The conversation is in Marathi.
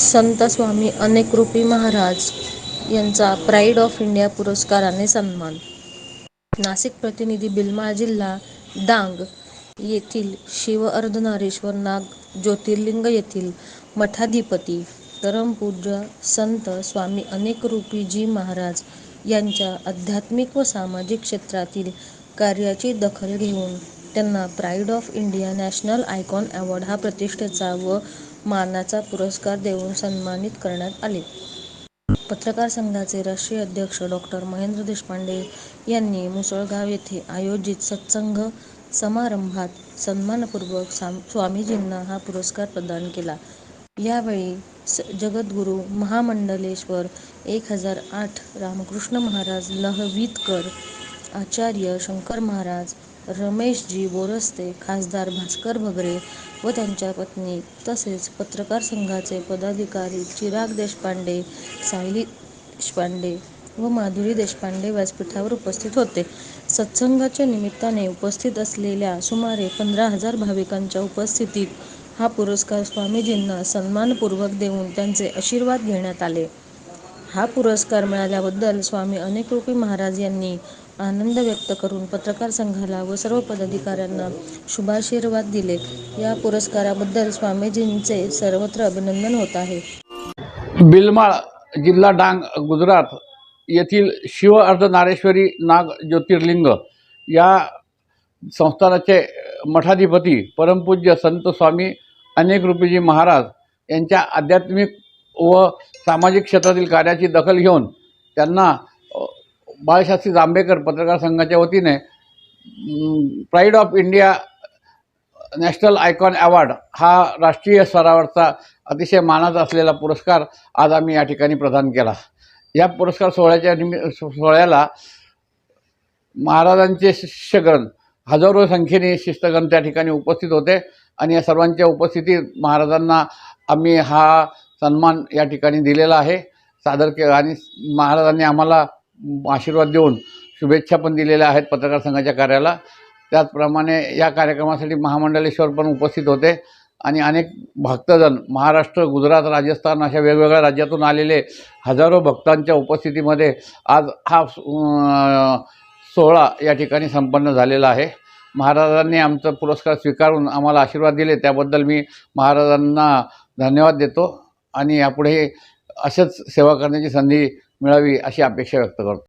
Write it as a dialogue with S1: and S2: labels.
S1: संत स्वामी अनेकरूपी महाराज यांचा प्राईड ऑफ इंडिया पुरस्काराने सन्मान. नाशिक प्रतिनिधी बिलमाळ जिल्हा डांग येथील शिव अर्धनारेश्वर नाग ज्योतिर्लिंग येथील मठाधिपती परमपूज्य संत स्वामी अनेकरूपी जी महाराज यांच्या आध्यात्मिक व सामाजिक क्षेत्रातील कार्याची दखल घेऊन त्यांना pride of India national icon award हा प्रतिष्ठेचा व मानाचा पुरस्कार देऊन सन्मानित करण्यात आले. पत्रकार संघाचे राष्ट्रीय अध्यक्ष डॉक्टर महेंद्र देशपांडे यांनी मुसळगाव येथे आयोजित सत्संग समारंभात सन्मानपूर्वक स्वामीजींना हा पुरस्कार प्रदान केला. यावेळी जगद्गुरू महामंडलेश्वर एक हजार आठ रामकृष्ण महाराज लहवीतकर आचार्य शंकर महाराज रमेशजी बोरस्ते खासदार भास्कर भगरे व त्यांच्या पत्नी तसेच पत्रकार संघाचे पदाधिकारी चिराग देशपांडे सायली देशपांडे व माधुरी देशपांडे व्यासपीठावर उपस्थित होते. सत्संगाच्या निमित्ताने उपस्थित असलेल्या सुमारे पंधरा हजार भाविकांच्या उपस्थितीत हा पुरस्कार स्वामीजींना सन्मानपूर्वक देऊन त्यांचे आशीर्वाद घेण्यात आले. हा पुरस्कार मिळाल्याबद्दल स्वामी अनेकरूपी महाराज यांनी आनंद व्यक्त करून पत्रकार संघाला व सर्व पदाधिकाऱ्यांना शुभाशीर्वाद दिले. या पुरस्काराबद्दल स्वामीजींचे सर्वत्र अभिनंदन होत आहे.
S2: बिलमाळ जिल्हा डांग गुजरात येथील शिव अर्धनारेश्वरी नाग ज्योतिर्लिंग या संस्थानाचे मठाधिपती परमपूज्य संत स्वामी अनेक रूपीजी महाराज यांच्या आध्यात्मिक व सामाजिक क्षेत्रातील कार्याची दखल घेऊन त्यांना बाळशास्त्री जांभेकर पत्रकार संघाच्या वतीने pride of India national icon award हा राष्ट्रीय स्तरावरचा अतिशय मानाचा असलेला पुरस्कार आज आम्ही या ठिकाणी प्रदान केला. या पुरस्कार सोहळ्याच्या निमि सोहळ्याला महाराजांचे शिष्यगण हजारो संख्येने शिष्यगण त्या ठिकाणी उपस्थित होते आणि या सर्वांच्या उपस्थितीत महाराजांना आम्ही हा सन्मान या ठिकाणी दिलेला आहे. सादर के आणि महाराजांनी आम्हाला आशीर्वाद देऊन शुभेच्छा पण दिलेल्या आहेत पत्रकार संघाच्या कार्याला. त्याचप्रमाणे या कार्यक्रमासाठी महामंडलेश्वर पण उपस्थित होते. आणि अनेक भक्तजन महाराष्ट्र गुजरात राजस्थान अशा वेगवेगळ्या राज्यातून आलेले हजारो भक्तांच्या उपस्थितीमध्ये आज हा सोहळा या ठिकाणी संपन्न झालेला आहे. महाराजांनी आमचा पुरस्कार स्वीकारून आम्हाला आशीर्वाद दिले. त्याबद्दल मी महाराजांना धन्यवाद देतो. आणि यापुढे असेच सेवा करण्याची संधी मिळावी अशी अपेक्षा व्यक्त करतो